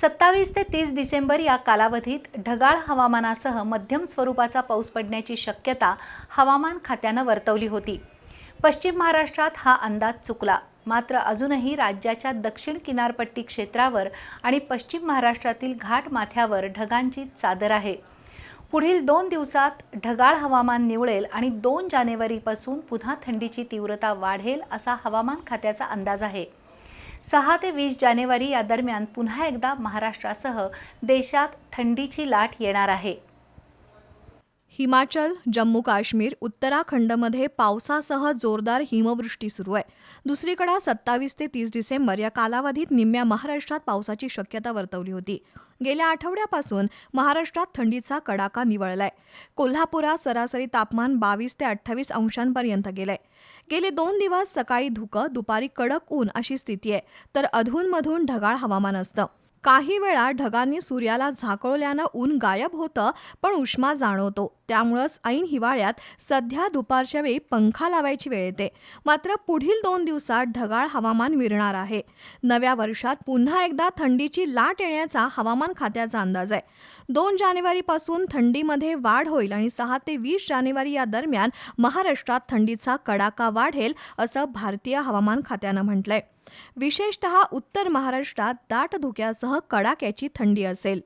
सत्तावीस ते तीस डिसेंबर या कालावधीत ढगाळ हवामानासह मध्यम स्वरूपाचा पाऊस पडण्याची शक्यता हवामान खात्यानं वर्तवली होती. पश्चिम महाराष्ट्रात हा अंदाज चुकला. मात्र अजूनही राज्याच्या दक्षिण किनारपट्टी क्षेत्रावर आणि पश्चिम महाराष्ट्रातील घाट माथ्यावर ढगांची चादर आहे. पुढील दोन दिवसात ढगाळ हवामान निवळेल आणि दोन जानेवारीपासून पुन्हा थंडीची तीव्रता वाढेल असा हवामान खात्याचा अंदाज आहे. सहा ते वीस जानेवारी या दरम्यान पुन्हा एकदा महाराष्ट्रासह देशात थंडीची लाट येणार आहे. हिमाचल जम्मू काश्मीर उत्तराखंडमध्ये पावसासह जोरदार हिमवृष्टी सुरू आहे. दुसरीकडे सत्तावीस ते तीस डिसेंबर या कालावधीत निम्म्या महाराष्ट्रात पावसाची शक्यता वर्तवली होती. गेल्या आठवड्यापासून महाराष्ट्रात थंडीचा कडाका निवळलाय. कोल्हापुरात सरासरी तापमान बावीस ते अठ्ठावीस अंशांपर्यंत गेलंय. गेले दोन दिवस सकाळी धुकं दुपारी कडक ऊन अशी स्थिती आहे. तर अधूनमधून ढगाळ हवामान असतं. काही वेळा ढगांनी सूर्याला झाकळल्यानं ऊन गायब होतं पण उष्मा जाणवतो. त्यामुळंच ऐन हिवाळ्यात सध्या दुपारच्या वेळी पंखा लावायची वेळ येते. मात्र पुढील दोन दिवसात ढगाळ हवामान विरणार आहे. नव्या वर्षात पुन्हा एकदा थंडीची लाट येण्याचा हवामान खात्याचा अंदाज आहे. दोन जानेवारीपासून थंडीमध्ये वाढ होईल आणि सहा ते वीस जानेवारी या दरम्यान महाराष्ट्रात थंडीचा कडाका वाढेल असं भारतीय हवामान खात्यानं म्हटलंय. विशेषतः उत्तर महाराष्ट्रात दाट धुक्यासह कडाक्याची थंडी असेल.